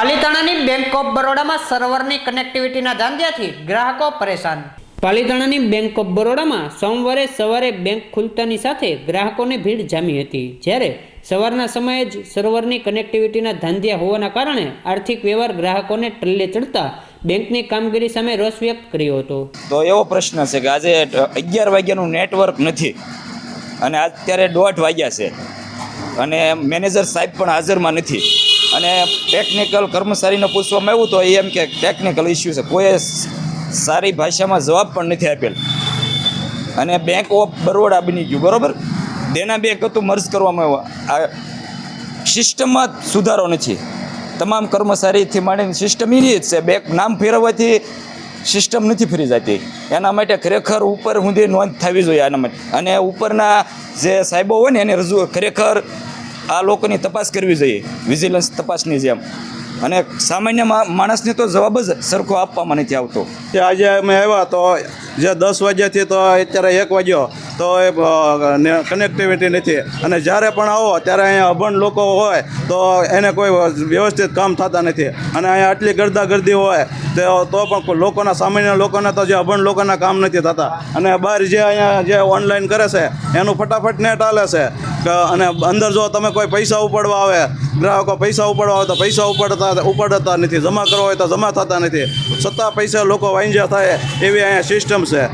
પાલીતાણાની bank of બરોડામાં સર્વરની કનેક્ટિવિટીના ધાંધ્યાથી ગ્રાહકો પરેશાન. પાલીતાણાની bank of બરોડામાં સોમવારે સવારે બેંક ખુલતાની સાથે ગ્રાહકોની ભીડ જામી હતી. જ્યારે સવારના સમયે જ સર્વરની કનેક્ટિવિટીના ધાંધ્યા હોવાના કારણે આર્થિક વ્યવહાર ગ્રાહકોને ટલ્લે ચડતા બેંકની કામગીરી સામે રોષ વ્યક્ત કર્યો હતો. તો એવો પ્રશ્ન છે કે આજે અગિયાર વાગ્યાનું નેટવર્ક નથી અને અત્યારે દોઢ વાગ્યા છે. અને મેનેજર સાહેબ પણ હાજરમાં નથી. અને ટેકનિકલ કર્મચારીને પૂછવામાં આવ્યું તો એ એમ કે ટેકનિકલ ઇસ્યુ છે. કોઈએ સારી ભાષામાં જવાબ પણ નથી આપેલ. અને બેંક ઓફ બરોડા બની ગયું, બરાબર? દેના બેંક હતું મર્જ કરવામાં આવ્યું. આ સિસ્ટમમાં સુધારો નથી. તમામ કર્મચારીથી માંડીને સિસ્ટમ એની જ છે. બેંક નામ ફેરવવાથી સિસ્ટમ નથી ફરી જતી. એના માટે ખરેખર ઉપર સુધી નોંધ થવી જોઈએ આના માટે. અને ઉપરના જે સાહેબો હોય ને, એને રજૂ ખરેખર આ લોકોની તપાસ કરવી જોઈએ. વિજિલન્સ તપાસની જેમ. અને સામાન્ય માણસને તો જવાબ જ સરખો આપવામાં નથી આવતો. તે આજે અમે આવ્યા તો જે દસ વાગ્યાથી તો અત્યારે એક વાગ્યો, તો એ કનેક્ટિવિટી નથી. અને જ્યારે પણ આવો, ત્યારે અહીંયા અભણ લોકો હોય, તો એને કોઈ વ્યવસ્થિત કામ થતા નથી. અને અહીંયા આટલી ગર્દાગર્દી હોય તો પણ લોકોના સામાન્ય લોકોના તો જે અભણ લોકોના કામ નથી થતા. અને બહાર જે અહીંયા જે ઓનલાઈન કરે છે, એનું ફટાફટ નેટ હાલે છે. અને અંદર જો તમે કોઈ પૈસા ઉપાડવા આવે, ગ્રાહકો પૈસા ઉપાડવા આવે તો પૈસા ઉપાડતા ઉપાડતા નથી. જમા કરવા હોય તો જમા થતા નથી. છતાં પૈસા લોકો વાંજ્યા થાય એવી અહીંયા સિસ્ટમ છે.